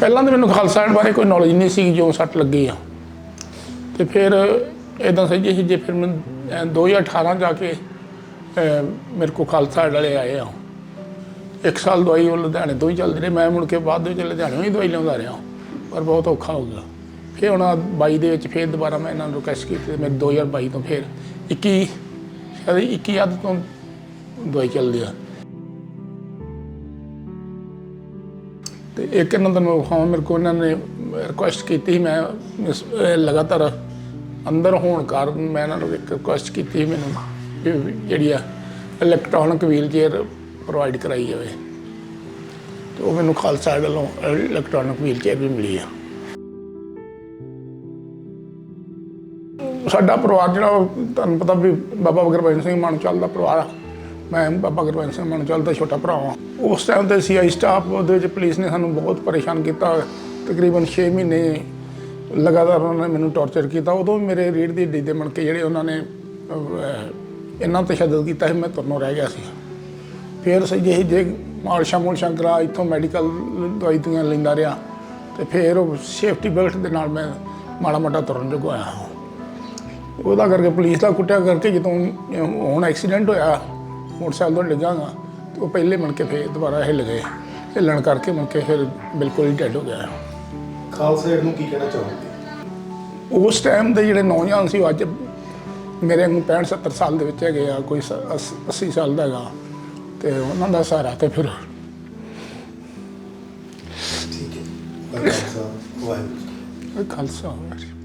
ਪਹਿਲਾਂ ਤਾਂ ਮੈਨੂੰ ਖਾਲਸਾ ਏਡ ਬਾਰੇ ਕੋਈ ਨੌਲੇਜ ਨਹੀਂ ਸੀ ਜੋ ਸੱਟ ਲੱਗੀ ਆ। ਤੇ ਫਿਰ ਇਦਾਂ ਸਹੀ ਸੀ ਜੇ ਫਿਰ ਮੈਂ, ਅਹ 2018 ਜਾ ਕੇ ਮੇਰੇ ਕੋ ਖਾਲਸਾ ਏਡ ਵਾਲੇ ਆਏ ਆ। ਇੱਕ ਸਾਲ ਦਵਾਈ ਉਹ ਲੁਧਿਆਣੇ ਤੋਂ ਹੀ ਚੱਲਦੀ ਰਹੀ। ਮੈਂ ਮੁੜ ਕੇ ਬਾਅਦ ਵਿੱਚ ਲੁਧਿਆਣੇੋਂ ਹੀ ਦਵਾਈ ਲਿਆਉਂਦਾ ਰਿਹਾ। ਪਰ ਬਹੁਤ ਔਖਾ ਹੋ ਗਿਆ। ਫਿਰ ਹੁਣ ਆਹ 22 ਦੇ ਵਿੱਚ ਫਿਰ ਦੁਬਾਰਾ ਮੈਂ ਇਹਨਾਂ ਨੂੰ ਰਿਕਵੈਸਟ ਕੀਤੀ ਤੇ ਮੇਰੇ 2022 ਤੋਂ ਫਿਰ 21 ਸ਼ਾਇਦ 21 ਅੱਧ ਤੋਂ ਦਵਾਈ ਚੱਲਦੀ ਆ। ਤੇ ਇੱਕ ਇਹਨਾਂ ਦਾ ਮੈਂ ਹਾਂ ਮੇਰੇ ਕੋਲ ਇਹਨਾਂ ਨੇ ਰਿਕੁਐਸਟ ਕੀਤੀ ਸੀ, ਮੈਂ ਇਸ- ਇਹ ਲਗਾਤਾਰ ਅੰਦਰ ਹੋਣ ਕਾਰਨ ਮੈਂ ਇਹਨਾਂ ਨੂੰ ਇੱਕ ਰਿਕੁਐਸਟ ਕੀਤੀ ਸੀ ਮੈਨੂੰ ਵੀ ਜਿਹੜੀ ਆ ਇਲੈਕਟ੍ਰੋਨਿਕ ਵੀਲ ਚੇਅਰ ਪ੍ਰੋਵਾਈਡ ਕਰਾਈ ਜਾਵੇ। ਤੇ ਉਹ ਮੈਨੂੰ ਖਾਲਸਾ ਏਡ ਵੱਲੋਂ ਇਲੈਕਟ੍ਰੋਨਿਕ ਵੀਲ ਚੇਅਰ ਵੀ ਮਿਲੀ ਆ। ਸਾਡਾ ਪਰਿਵਾਰ ਜਿਹੜਾ ਉਹ ਤੁਹਾਨੂੰ ਪਤਾ ਵੀ ਬਾਬਾ ਗੁਰਬਚਨ ਸਿੰਘ ਮਾਨਚਲ ਦਾ ਪਰਿਵਾਰ ਆ। ਮੈਂ ਬਾਬਾ ਗੁਰਬਚਨ ਸਿੰਘ ਮਾਨਚਲ ਦਾ ਛੋਟਾ ਭਰਾ ਹਾਂ ਉਸ ਟਾਈਮ ਤੇ ਸੀਆਈ ਸਟਾਫ ਉਹਦੇ ਵਿੱਚ ਪੁਲਿਸ ਨੇ ਸਾਨੂੰ ਬਹੁਤ ਪਰੇਸ਼ਾਨ ਕੀਤਾ। ਤਕਰੀਬਨ 6 ਮਹੀਨੇ ਲਗਾਤਾਰ ਉਹਨਾਂ ਨੇ ਮੈਨੂੰ ਟੌਰਚਰ ਕੀਤਾ। ਉਦੋਂ ਵੀ ਮੇਰੇ ਰੀੜ ਦੀ ਹੱਡੀ ਦੇ ਮਣਕੇ ਜਿਹੜੇ ਉਹਨਾਂ ਨੇ ਅਹ, ਇੰਨਾ ਤਸ਼ੱਦਦ ਕੀਤਾ ਸੀ ਮੈਂ ਤੁਰਨੋਂ ਰਹਿ ਗਿਆ ਸੀ। ਫਿਰ ਸਹੀ ਜਿਹੀ ਜੇ ਮਾਲਸ਼ਾ ਮੁਲਸ਼ਾ ਕਰਾ ਇੱਥੋਂ ਮੈਡੀਕਲ ਦਵਾਈ ਦੁਈਆਂ ਲੈਂਦਾ ਰਿਹਾ ਤੇ ਫਿਰ ਉਹ ਸੇਫਟੀ ਬੈਲਟ ਦੇ ਨਾਲ ਮੈਂ ਮਾੜਾ ਮੋਟਾ ਤੁਰਨ ਜੋਗਾ ਆਇਆ ਉਹਦਾ ਕਰਕੇ ਪੁਲਿਸ ਦਾ ਕੁੱਟਿਆ ਕਰਕੇ ਜਦੋਂ ਹੁਣ ਐਕਸੀਡੈਂਟ ਹੋਇਆ ਮੋਟਰਸਾਈਕਲ ਤੋਂ ਡਿੱਗਾਗਾ ਤੇ ਉਹ ਪਹਿਲੇ ਮਣ ਕੇ ਫਿਰ ਦੁਬਾਰਾ ਹਿੱਲ ਗਏ। ਹਿੱਲਣ ਕਰਕੇ ਮੁੜ ਕੇ ਫਿਰ ਬਿਲਕੁਲ ਹੀ ਡੈਡ ਹੋ ਗਿਆ ਖਾਲਸਾ ਏਡ ਨੂੰ ਕੀ ਕਹਿਣਾ ਚਾਹੋਗੇ? ਉਸ ਟਾਈਮ ਦੇ ਜਿਹੜੇ ਨੌਜਵਾਨ ਸੀ ਅੱਜ ਮੇਰੇ ਨੂੰ 65 70 ਸਾਲ ਦੇ ਵਿੱਚ ਹੈਗੇ ਆ ਕੋਈ 80 ਸਾਲ ਦਾ ਹੈਗਾ। ਤੇ ਉਹਨਾਂ ਦਾ ਸਹਾਰਾ ਤੇ ਫਿਰ ਠੀਕ ਹੈ। ਵਾਹਿਗੁਰੂ ਸਾਹਿਬ ਵਾਹਿਗੁਰੂ ਖਾਲਸਾ। ਹੋਇਆ